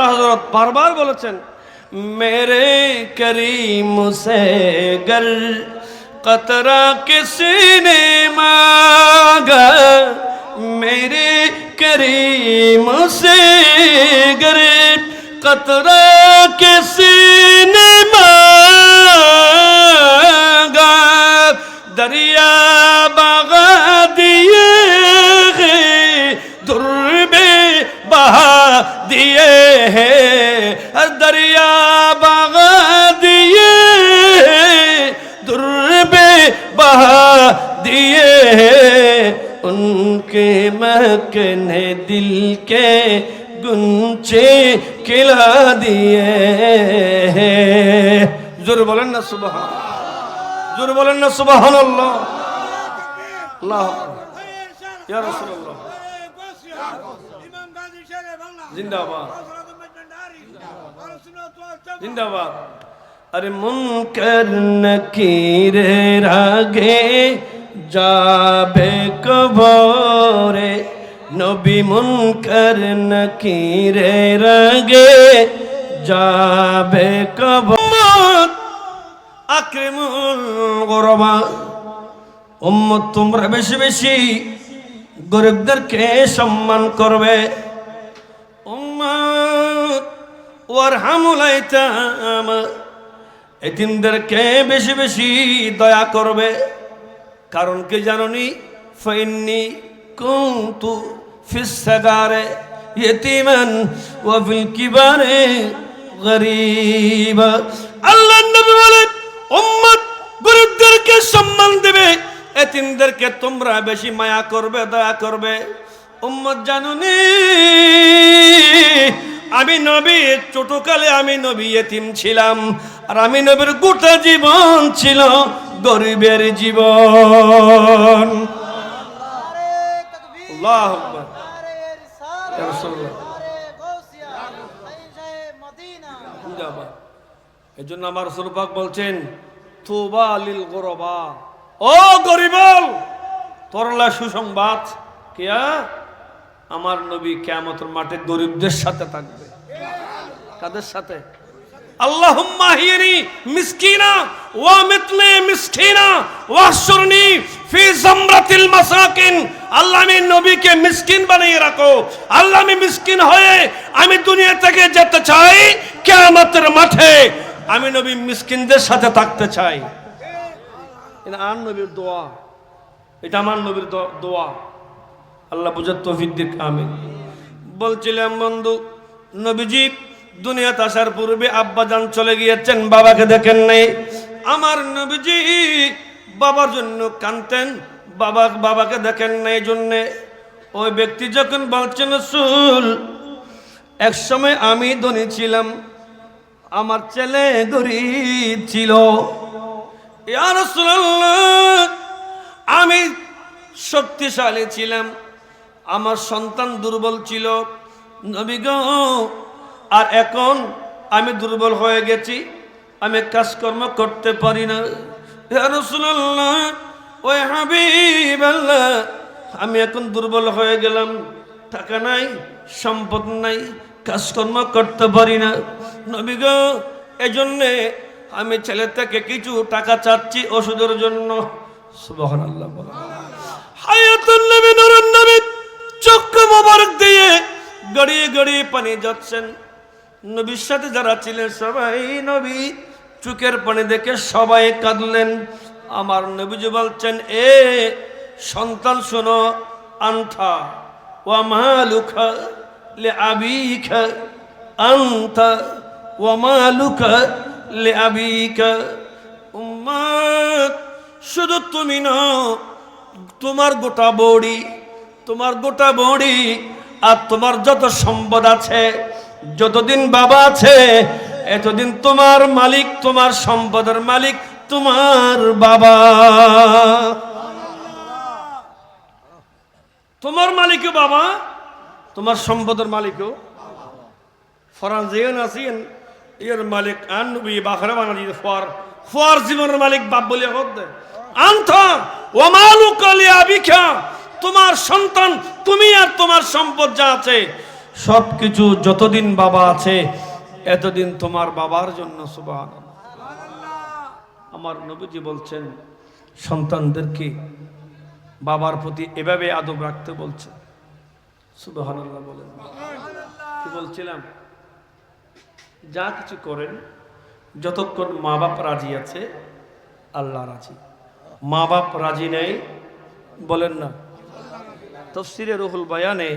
আলা হজরত বারবার বলেছেন, মেরে করিম সে গর কতরা কিসনে মাগা মেরে করিম সে গর কতরা কিসি उनके महकने दिल के गुंचे खिला दिए हैं जोर बोलें ना सुबह জোরে বলেন না সুবাহান আল্লাহ আল্লাহ ইয়া রাসূলুল্লাহ জিন্দাবাদ জিন্দাবাদ আরে মুনকার নকিরের আগে যাবে কবরে নবী মুনকার নকিরের আগে যাবে কবর। আকরিমুল গরবা উম্মত তোমরা বেশি বেশি গরিবদেরকে সম্মান করবে। উম্মত ওয়ারহামুল আইতাম, এতিমদেরকে বেশি বেশি দয়া করবে। কারণ কি জাননি? ফাইন্নি কুনতু ফিস সাগারে ইয়তিমান ওয়া ফিল কিবারে গরীবা। আল্লাহ নবী বলেন, উম্মত গরিবদেরকে সম্মান দেবে, এতিমদেরকে তোমরা বেশি মায়া করবে, দয়া করবে। উম্মত জানুনি? আমি নবী, ছোটকালে আমি নবী এতিম ছিলাম। আর আমি নবীর গোটা জীবন ছিল গরিবের জীবন। এই জন্য আমার সুরপাক বলছেন, তুবা লিল গরবা। ও গরিবল তরলা সুসংবাদ। কেয়া আমার নবী কেয়ামতের মাঠে গরিবদের সাথে থাকবে। কাদের সাথে? আল্লাহ, আমি নবীকে বানিয়ে রাখো। আল্লাহ, আমি হয়ে আমি দুনিয়া থেকে যেতে চাই কিয়ামতের মাঠে। আমি নবী মিসকিনদের সাথে থাকতে চাই। এটা আর নবীর দোয়া। এটা আমার নবীর দোয়া। আল্লাহ বুঝার তৌফিক দিক আমি বলছিলাম, বন্ধু, নবীজি, দুনিয়াতে আসার পূর্বে আব্বাজান চলে গিয়েছেন, বাবাকে দেখেন নাই। আমার নবীজি বাবার জন্য কানতেন বাবা, বাবাকে দেখেন নাই জন্যে। ওই ব্যক্তি যখন বলছেন সুল এক সময় আমি ধনী ছিলাম, আমার ছেলে গরিব ছিল। আমি শক্তিশালী ছিলাম আমার সন্তান দুর্বল ছিল। নবী আর এখন আমি দুর্বল হয়ে গেছি। আমি কাজকর্ম করতে পারি না। ওই আমি এখন দুর্বল হয়ে গেলাম। টাকা নাই, সম্পদ নাই, কাজকর্ম করতে পারি না। নবী গো এই জন্যে আমি ছেলে থেকে কিছু টাকা চাচ্ছি ওষুধের জন্য। সুবহান আল্লাহ হায়াতুল নবী নুরুন নবী। চক্ষু মোবারক দিয়ে গড়িয়ে গড়িয়ে পানি যাচ্ছেন। নবীর সাথে যারা ছিলেন সবাই নবী চুকের পানি দেখে সবাই কাঁদলেন। আমার নবীজি বলছেন, এ সন্তান শোনো, আন্থা, ওয়া মালুখা লে আবিখা আন্থা, ওয়া মালুকা লে আবিকা উম্মাত শুধু তুমি নও, তোমার গোটা বড়ি তোমার গোটা বড়ি আর তোমার যত সম্পদ আছে, যতদিন বাবা আছে, এতদিন তোমার মালিক, তোমার সম্পদের মালিক, তোমার বাবা। তোমার মালিকও বাবা, তোমার সম্পদের মালিকও। আছেন এর মালিক, আন বাখরা জীবনের মালিক বাপ বলে হতে আন্থা ও মালু কালি তোমার সন্তান, তুমি আর তোমার সম্পদ যা আছে সব কিছু যতদিন বাবা আছে, এতদিন তোমার বাবার জন্য সুবাহ আমার নবীজি বলছেন, সন্তানদেরকে বাবার প্রতি এভাবে আদব রাখতে বলছেন সুবহানাল্লাহ বলেন। কি বলছিলাম? যা কিছু করেন, যতক্ষণ মা বাপ রাজি আছে, আল্লাহ রাজি। মা বাপ রাজি নেই, বলেন না। তফসিরে রুহুল বয়ানে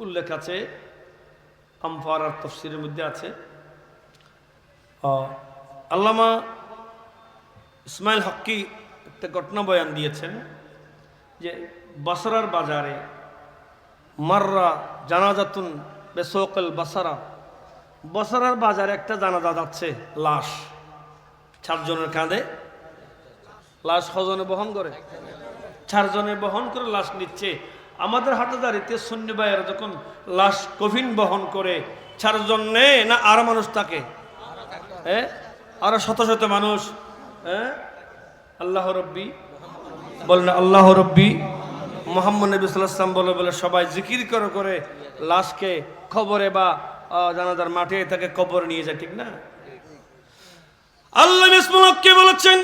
উল্লেখ আছে আমফার আর তফসিরের মধ্যে আছে। আল্লামা ইসমাইল হক্কি একটা ঘটনা বয়ান দিয়েছেন যে, বসরার বাজারে মাররা জানাজাতুন বেসোকল বাসারা। বসরার বাজারে একটা জানাজা যাচ্ছে, লাশ। চারজনের কাঁধে। লাশ কজনে বহন করে? চারজনে বহন করে লাশ নিচ্ছে। আমাদের হাটাদারিতে সন্নি ভাইয়েরা যখন লাশ কফিন বহন করে, চারজন নেয় না আর মানুষ থাকে? হ্যাঁ? আরও শত শত মানুষ। হ্যাঁ? আল্লাহ রব্বি বলেন, আল্লাহ রব্বি মোহাম্মদ নবী সাল্লাম বলে বলে সবাই জিকির করে করে লাশকে খবরে বা জানাজার মাঠে তাকে কবর নিয়ে যায়, ঠিক না? আল্লাহ বলেছেন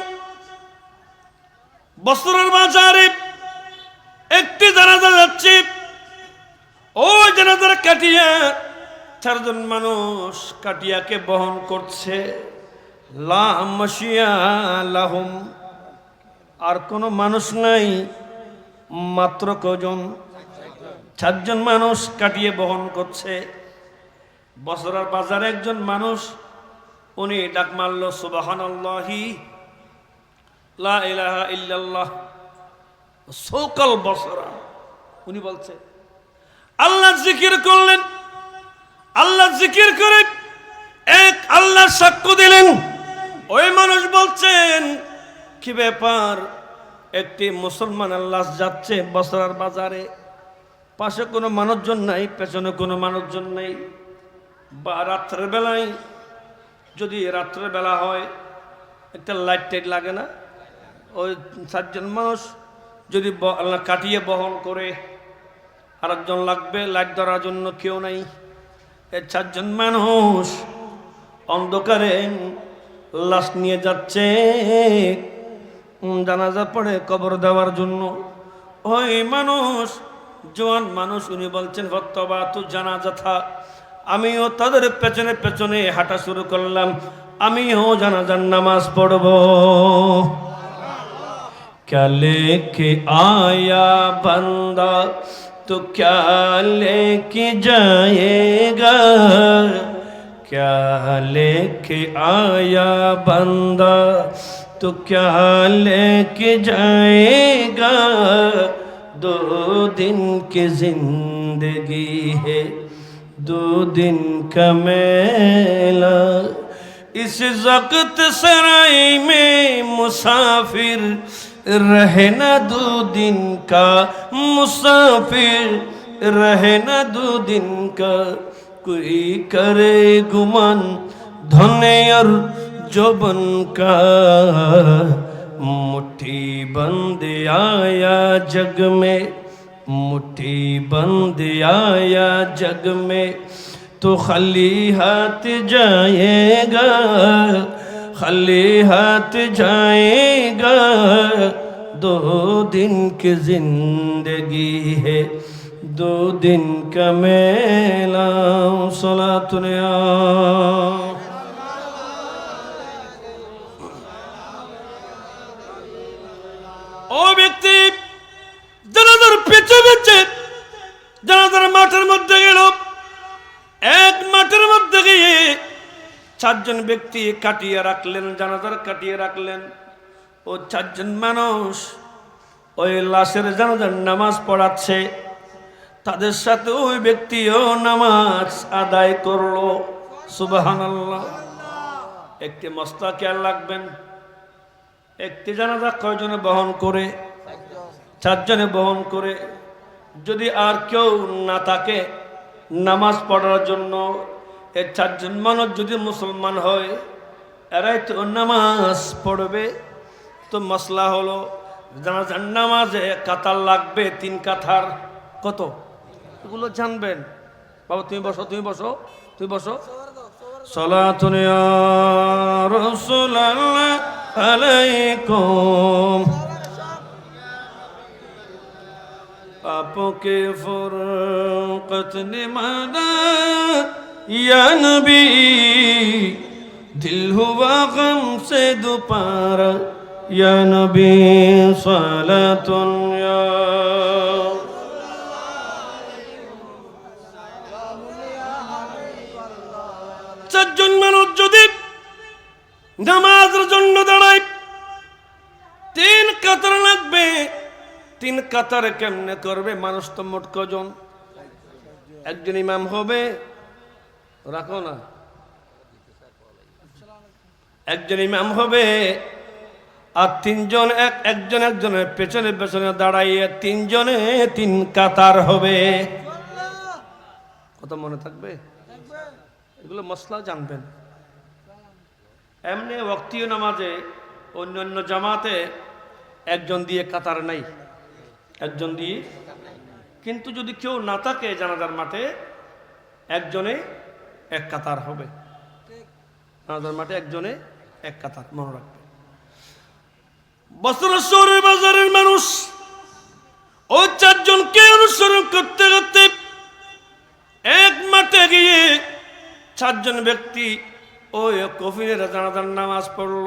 বস্ত্রের বাজারে একটি জানাজা যাচ্ছে। ওই জানাজার কাটিয়া চারজন মানুষ কাটিয়াকে বহন করছে। লাহুম। আর কোনো মানুষ নাই, মাত্র কজন? চারজন মানুষ কাটিয়ে বহন করছে। বছরের বাজারে একজন মানুষ, উনি ডাক মারল সুবাহান লা ইলাহা ইল্লাল্লাহ। সকল বছরা উনি বলছে, আল্লাহ জিকির করলেন, আল্লাহ জিকির করে এক আল্লাহ সাক্ষ্য দিলেন। ওই মানুষ বলছেন, কি ব্যাপার? একটি মুসলমান আল্লাহ যাচ্ছে বসরার বাজারে। পাশে কোনো মানুষজন নাই, পেছনে কোনো মানুষজন নেই। বা রাত্রের বেলায় যদি রাত্রের বেলা হয়, একটা লাইট টাইট লাগে না? ওই চারজন মানুষ যদি কাটিয়ে বহন করে, আরেকজন লাগবে, লাইট ধরার জন্য কেউ নাই। এই চারজন মানুষ অন্ধকারে লাশ নিয়ে যাচ্ছে জানাজা পড়ে কবর দেওয়ার জন্য। ওই মানুষ, জোয়ান মানুষ, উনি বলছেন, ভক্তবা, তু জানাজা থা। আমিও তাদের পেছনে পেছনে হাঁটা শুরু করলাম। আমিও জানাজার নামাজ পড়ব। کیا لے کے آیا بندہ؟ تو کیا لے کے جائے گا؟ کیا لے کے آیا بندہ؟ تو کیا لے کے جائے گا؟ دو دن کی زندگی ہے، دو دن کا میلہ۔ اس زقت سرائی میں مسافر رہنا دو دن کا مسافر رہنا دو دن کا کوئی کرے گمن دھنے اور جبن کا مٹھی بند آیا جگ میں، مٹھی بند آیا جگ میں تو خلی ہاتھ جائے گا۔ खाली हाथ जाएगा दो दिन की जिंदगी है दो दिन का मेला सला ও ব্যক্তি জানাজার পেছে পেছে জানাজার মাঠের মধ্যে গেল এক মাঠের মধ্যে গিয়ে চারজন ব্যক্তি কাটিয়ে রাখলেন, জানাজার কাটিয়ে রাখলেন। ও চারজন মানুষ ওই লাশের জানাজার নামাজ পড়াচ্ছে। তাদের সাথে ওই ব্যক্তিও নামাজ আদায় করল। সুবাহানাল্লাহ। একটি মস্তা খেয়াল রাখবেন একটি জানাজা কয়জনে বহন করে? চারজনে বহন করে। যদি আর কেউ না থাকে নামাজ পড়ার জন্য এর চারজন মানুষ যদি মুসলমান হয়, এরাই তো নামাজ পড়বে। তো মশলা হলো, জানাজার নামাজে কাতার লাগবে, তিন কাথার কত? এগুলো জানবেন। বাবা, তুমি বসো তুমি বসো তুমি বসো। আলাইকুম। আপকে ফুরকত নিমাদা یا نبی دل ہوا غم سے دوپارا চারজন মানুষ যদি নামাজের জন্য দাঁড়ায়, তিন কাতার লাগবে। তিন কাতারে কেমনে করবে? মানুষ তো মোট কজন? একজন ইমাম হবে রাখো না। একজন ইমাম হবে আর তিনজন এক একজন একজনের পেছনে পেছনে দাঁড়াইয়ে তিনজনে তিন কাতার হবে। কত মনে থাকবে? এগুলো মশলা জানবেন। এমনি ওয়াক্তীয় নামাজে অন্যান্য জামাতে একজন দিয়ে কাতার নাই। একজন দিয়ে কিন্তু যদি কেউ না থাকে জানাজার মাঠে, একজনে এক কাতার হবে। জানাজার মাঠে একজনে এক কাতার মনে রাখবে। বছরের শহরের বাজারের মানুষ ও চারজনকে অনুসরণ করতে করতে এক মাঠে গিয়ে চারজন ব্যক্তি ওই কফিনের জানাজার নামাজ পড়ল।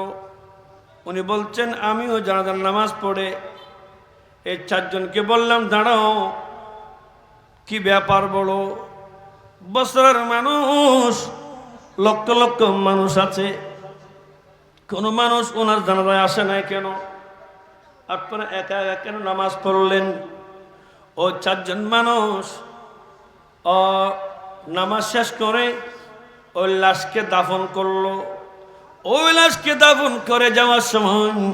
উনি বলছেন আমিও জানাজার নামাজ পড়ে। এই চারজনকে বললাম দাঁড়াও কি ব্যাপার বলো? বছরের মানুষ, লক্ষ লক্ষ মানুষ আছে। কোনো মানুষ ওনার জানাজায় আসে নাই কেন? আপনারা একা একা কেন নামাজ পড়লেন? ও চারজন মানুষ, ও নামাজ শেষ করে ওই লাশকে দাফন করল। ওই লাশকে দাফন করে যাওয়ার সময়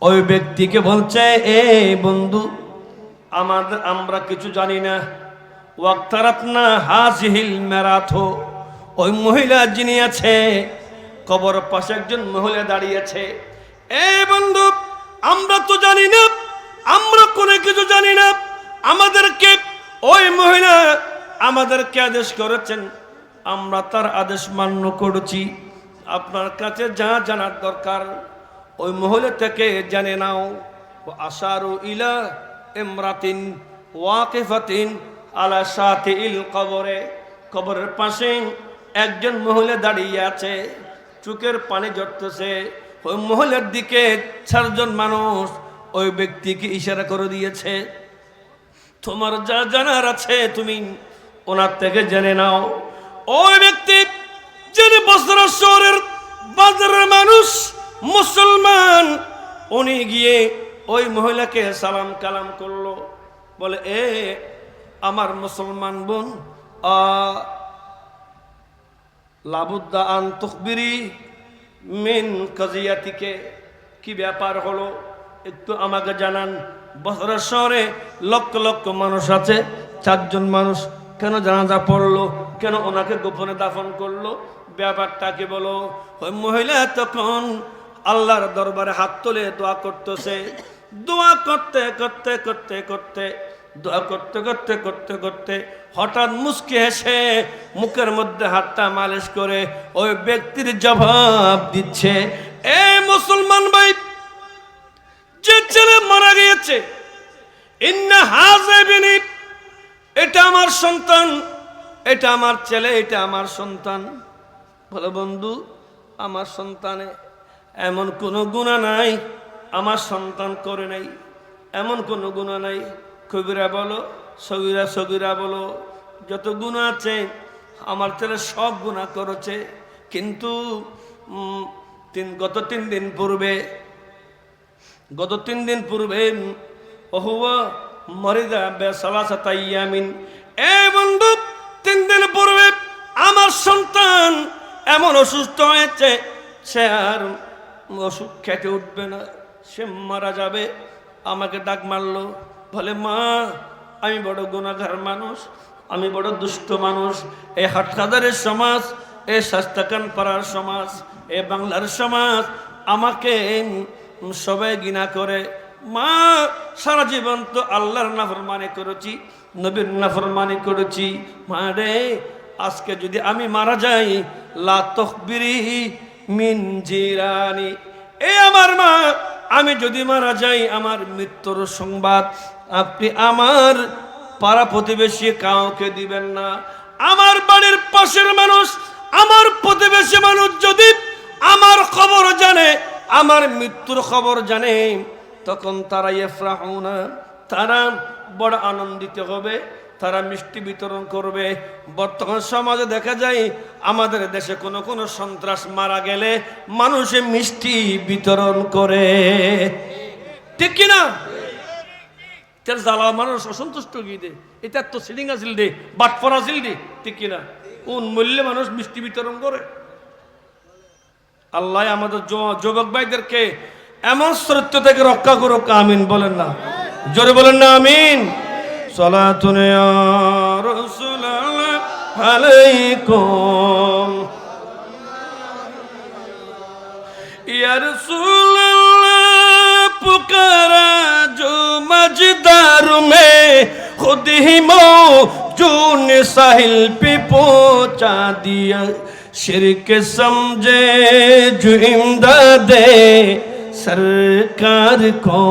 ওই ব্যক্তিকে বলছে, এ বন্ধু, আমাদের, আমরা কিছু জানি না। ওয়াক্তারাত না হাজিহিল মেরাথো। ওই মহিলা যিনি আছে, কবর পাশে একজন মহিলা দাঁড়িয়েছে এ বন্ধু, আমরা তো জানি না, আমরা কোনো কিছু জানি না। আমাদেরকে ওই মহিলা আমাদেরকে আদেশ করেছেন, আমরা তার আদেশ মান্য করেছি। আপনার কাছে যা জানার দরকার, ওই মহিলা থেকে জানে নাও। আশারু ইলা ইমরাতিন, ওয়াকিফাতিন আলা সাথে ইল কবরে, কবরের পাশে একজন মহলে দাঁড়িয়ে আছে। চুকের পানি জড়তেছে ওই মহলের দিকে চারজন মানুষ ওই ব্যক্তিকে ইশারা করে দিয়েছে। তোমার যা জানার আছে তুমি ওনার থেকে জেনে নাও। ওই ব্যক্তি যিনি বছর শহরের বাজারের মানুষ, মুসলমান, উনি গিয়ে ওই মহিলাকে সালাম কালাম করল। বলে, এ আমার মুসলমান বোন মিন কাজিয়াতিকে কি ব্যাপার হলো? একটু আমাকে জানান। বছরের শহরে লক্ষ লক্ষ মানুষ আছে, চারজন মানুষ। কেন জানাজা পড়ল? কেন ওনাকে গোপনে দাফন করল? ব্যাপারটাকে বলো? ওই মহিলা তখন আল্লাহর দরবারে হাত তুলে দোয়া করতেছে। দোয়া করতে করতে করতে করতে দোয়া করতে করতে করতে করতে হঠাৎ মুসকে হেসে মুখের মধ্যে হাতটা মালিশ করে ওই ব্যক্তির জবাব দিচ্ছে, এ মুসলমান ভাই, যে ছেলে মারা গিয়েছে এটা আমার সন্তান, এটা আমার ছেলে, এটা আমার সন্তান। বলে, বন্ধু, আমার সন্তানে এমন কোনো গুণা নাই, আমার সন্তান করে নাই, এমন কোনো গুণা নাই কবিরা বলো, সগিরা সগিরা বলো, যত গুণা আছে, আমার ছেলে সব গুণা করেছে। কিন্তু গত তিন দিন পূর্বে, গত তিন দিন পূর্বে মরিদা তিন দিন পূর্বে আমার সন্তান এমন অসুস্থ হয়েছে, সে আর ওষুধ খেতে উঠবে না, সে মারা যাবে, আমাকে ডাক মারলো। বলে, মা, আমি বড় গুণাগার মানুষ, আমি বড় দুষ্ট মানুষ। এই হাটখাদারের সমাজ, এ স্বাস্থ্যকান পাড়ার সমাজ, এ বাংলার সমাজ, আমাকে সবাই গিনা করে। মা, সারা জীবন তো আল্লাহর নাফরমানি করেছি, নবীর নাফরমানি করেছি। মা রে, আজকে যদি আমি মারা যাই, লা মিন জিরানি। এই আমার মা, আমি যদি মারা যাই, আমার মৃত্যুর সংবাদ আপনি আমার পাড়া প্রতিবেশী কাউকে দিবেন না। আমার বাড়ির পাশের মানুষ, আমার প্রতিবেশী মানুষ যদি আমার খবর জানে, আমার মৃত্যুর খবর জানে, তখন তারা ইফরাহুনা তারা বড় আনন্দিত হবে, তারা মিষ্টি বিতরণ করবে। বর্তমান সমাজে দেখা যায়, আমাদের দেশে কোনো কোনো সন্ত্রাস মারা গেলে মানুষে মিষ্টি বিতরণ করে। ঠিক কিনা? তার জ্বালা মানুষ অসন্তুষ্ট গিয়ে দে। এটা তো আছিল দে বাটফর আছিল দে, ঠিক কিনা? কোন মূল্যে মানুষ মিষ্টি বিতরণ করে? আল্লাহ আমাদের যুবক ভাইদেরকে এমন থেকে রক্ষা করুক, আমিন বলেন না। জোরে বলেন না, আমিন। پکارا جو مجدار میں خود ہی موجون ساحل پہ پہنچا دیا۔ شرک سمجھے جو امداد سرکار کو،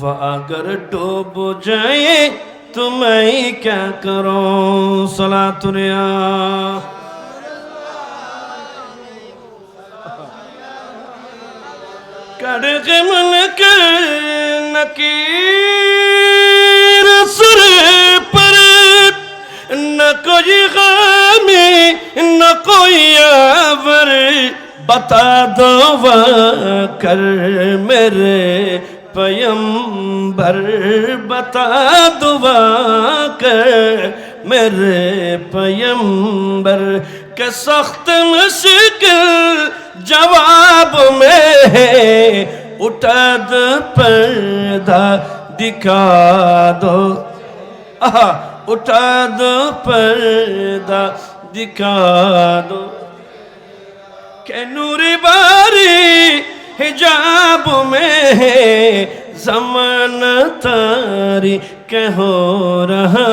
وہ اگر ڈوب جائے تو میں کیا کروں؟ سلا تریا करूं सलातुनिया कड़क मन के नकीर सुर पर न कोई गामी न कोई आवर बता दो कर मेरे पयंबर बता दो कर मेरे पयंबर के सख्त मुश्किल जवाब में اٹھد پردہ دکھا دو۔ آہا، اٹھد پردہ دکھا دو۔ کہ نور باری حجاب میں ہے زمان تاری کہ ہو رہا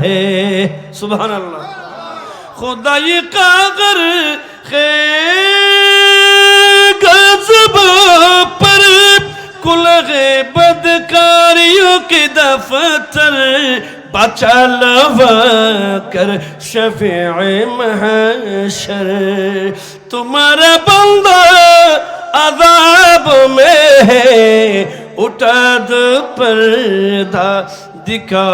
ہے۔ سبحان اللہ۔ خدا یہ کاغر خیر غزبان कुलगे बदकारियों के दफ्तर बचा लवा कर शफी महशर तुम्हारा बंदा अदाब में है उठा दो पर्दा दिखा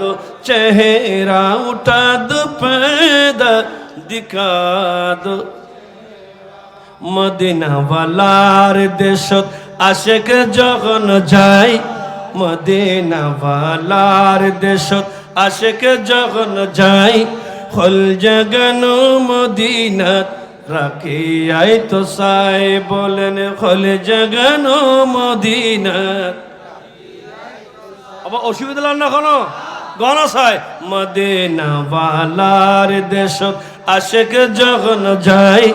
दो चेहरा उठा दो पर्दा दिखा दो মদিনাওয়ালার দেশত আশেক যখন যাই মদিনাওয়ালার দেশত আশেক যখন যাই হল জগন মদিনাত রাখি আই তো সাই বলেন হল জগন মদিনাত। আবার অসুবিধা না কোনো? গণ চাই মদিনাওয়ালার দেশত আশেক যখন যাই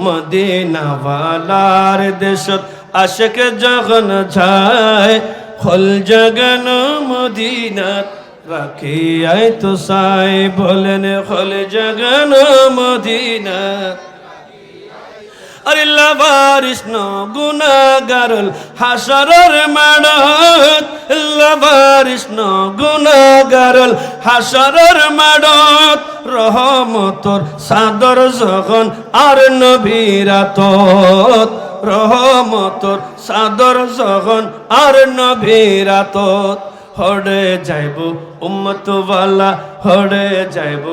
মদিনাওয়ালার দেশত আশেক যখন যায় খল জগন মদিনাত রাখি আই তো সাই বলেন খল জগন মদিনাত আরে লাভারিস ন গুনাগারল হাসরর মাডত লাভারিস ন গুনাগারল হাসরর মাডত রহমতর সাদর যখন আর নবীরাত রহমতর সাদর যখন আর নবীরাত হড়ে যাইব উম্মত ওয়ালা হড়ে যাইব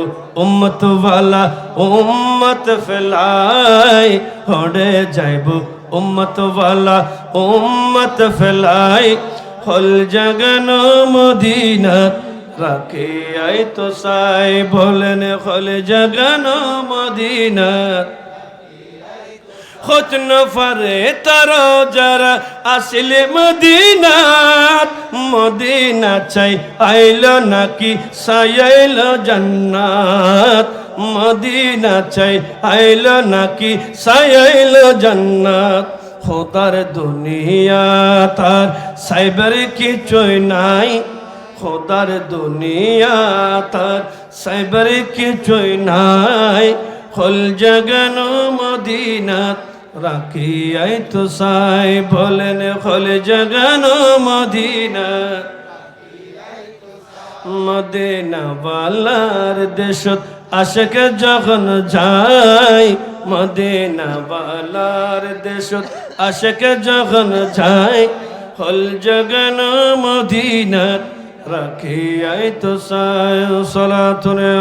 উম্মত ওয়ালা উম্মত ফেলাই। হড়ে যাইব উম্মত ওয়ালা উম্মত ফেলাই। হল জগন মদিনা, রাখে আই তো সাই। বলেন হল জগন মদিনাত খোঁজ নফরে তার যারা আসলে মদিনাত, মদিনা চাই আইল নাকি সাইল জান্নাত? মদিনা চাই আইল নাকি সাইল জান্নাত? খোদার দুনিয়া তার সাইবার কিছুই নাই। খোদার দুনিয়া তার সাইবার কিছুই নাই। হল জগন মদিনাত রাখিয়াই তো সাই, বলেন হল জগন মদিনা। বালার দেশত আশেক যখন যাই মদিনা বালার দেশত আশেক যখন যাই হল জগন মদিনা রাখি আই তো সায় সলাতুনে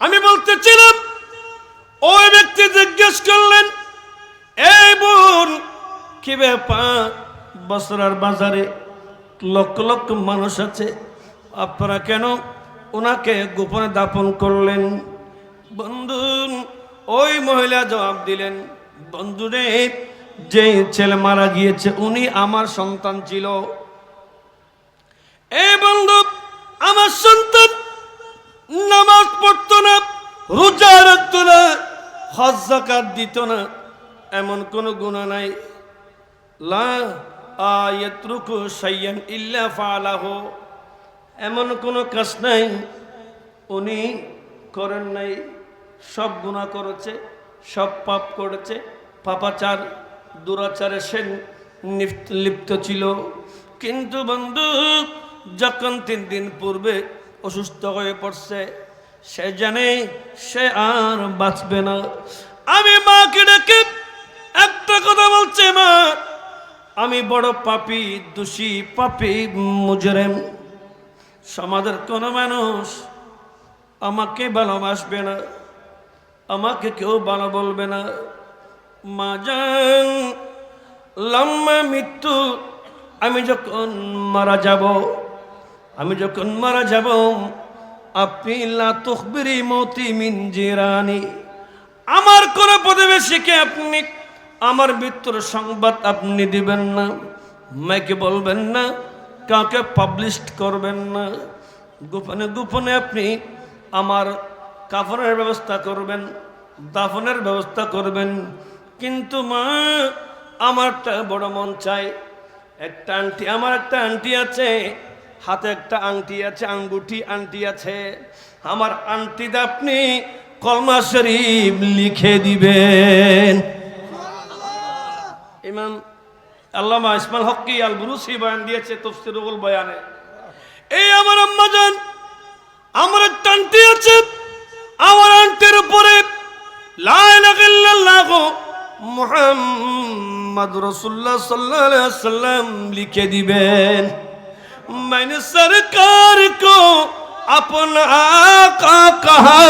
আমি বলতেছিলাম ওই ব্যক্তি জিজ্ঞেস করলেন, এই বোন, কি ব্যাপার? বসরার বাজারে লক্ষ লক্ষ মানুষ আছে। আপনারা কেন ওনাকে গোপনে দাপন করলেন? বন্ধু, ওই মহিলা জবাব দিলেন বন্ধুরে যে ছেলে মারা গিয়েছে, উনি আমার সন্তান ছিল। এই বন্ধু আমার সন্তান নামাজ পড়তো না, রোজা রাখতো না, হজ দিত না, এমন কোনো গুণা নাই। লা আয়াতরুকু শাইয়ান ইল্লা ফালাহু এমন কোনো কাজ নাই, উনি করেন নাই, সব গুণা করেছে, সব পাপ করেছে, পাপাচার, দুরাচারে সে লিপ্ত ছিল। কিন্তু বন্ধু যখন তিন দিন পূর্বে অসুস্থ হয়ে পড়ছে, সে জানে সে আর বাঁচবে না। আমি মাকে ডেকে একটা কথা বলছে, মা। আমি বড় পাপি, দোষী, পাপি, মুজরেম। সমাজের কোনো মানুষ আমাকে ভালোবাসবে না, আমাকে কেউ ভালো বলবে না। মা যান লম্বা মৃত্যু, আমি যখন মারা যাব আমি যখন মারা যাব, আপনি লাতুখবিরি মতি মিন আমার কোন প্রতিবেশীকে আপনি আমার মৃত্যুর সংবাদ আপনি দিবেন না, মাইকে বলবেন না, কাউকে পাবলিশ করবেন না। গোপনে গোপনে আপনি আমার কাফনের ব্যবস্থা করবেন, দাফনের ব্যবস্থা করবেন। কিন্তু মা, আমারটা বড় মন চাই একটা আংটি আমার একটা আংটি আছে হাতে একটা আংটি আছে, আঙ্গুঠি আংটি আছে। আমার আংটিতে আপনি কলমা শরীফ লিখে দিবেন। ইমাম আল্লামা ইসমাল হকি আল বুরুসি বয়ান দিয়েছে তফসিরুল বয়ানে। এই আমার আম্মা জান, আমার একটা আংটি আছে, আমার আংটির উপরে লা ইলাহা ইল্লাল্লাহ মুহাম্মদ রাসূলুল্লাহ সাল্লাল্লাহু میں نے سرکار کو اپنا آقا کہا،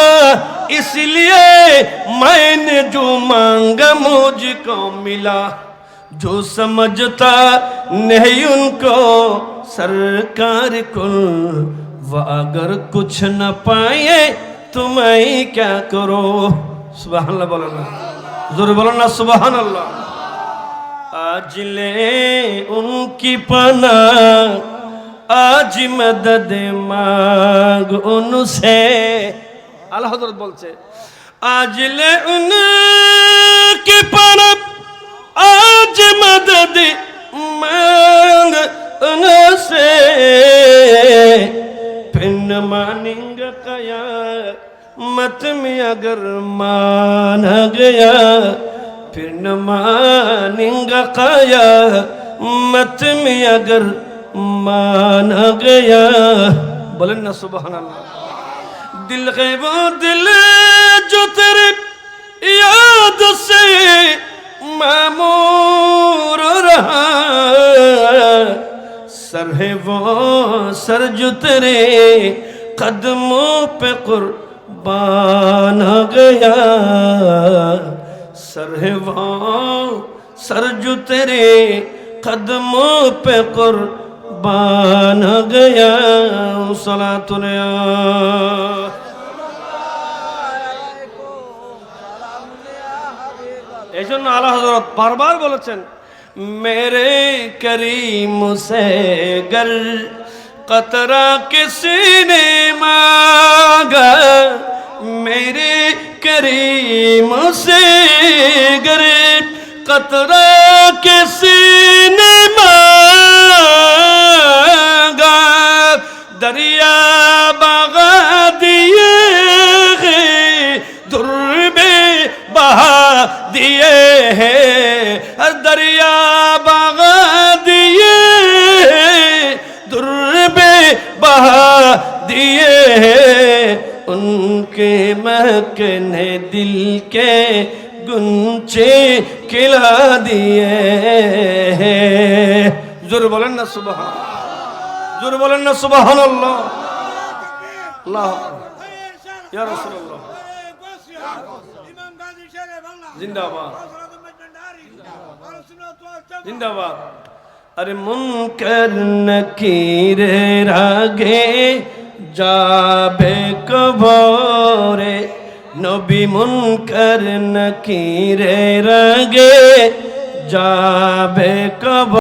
اس لیے میں نے جو مانگا مجھ کو ملا، جو سمجھتا نہیں ان کو سرکار کل۔ وہ اگر کچھ نہ پائے تو میں کیا کرو سبحان اللہ بولنا۔ ضرور بولنا، سبحان اللہ۔ آج لے ان کی پناہ۔ आज मदद मांग उनसे আল্লাহ হজরত বলছে আজ লে উনকি পনা আজ মদদ मांग उनसे फिर न मानेंगे कया मत में अगर माना गया फिर न मानेंगे कया मत में अगर माना गया बोले ना सुबह दिल है वो दिल जो तेरे याद से मामूर रहा सर है वो सर जो तेरे कदमों पे कुर्बान हो गया सर है वो सर जो तेरे कदमों पे कुर्बान ربان گیا صلاة لیا এই জন্য আল্লাহ হজরত বারবার বলেছেন, মেরে করিম সে গর কতরা কিসিনে মাগা মেরে করিম সে গর কতরা কিসিনে دریا بغا دیے ہیں، در میں بہا دیے ہیں۔ دریا بغا دیے در میں بہا دیے ہیں۔ ان کے مکن دل کے گنچے کھلا دیے ہیں۔ ضرور بولن نا، سبحان জোরে বলেন না সুবাহান আল্লাহ আল্লাহ ইয়া রাসূলুল্লাহ। জিন্দাবাদ। জিন্দাবাদ। আরে মুনকার নকিরের আগে যাবে কবরে। নবী মুনকার নকিরের আগে যাবে কবরে।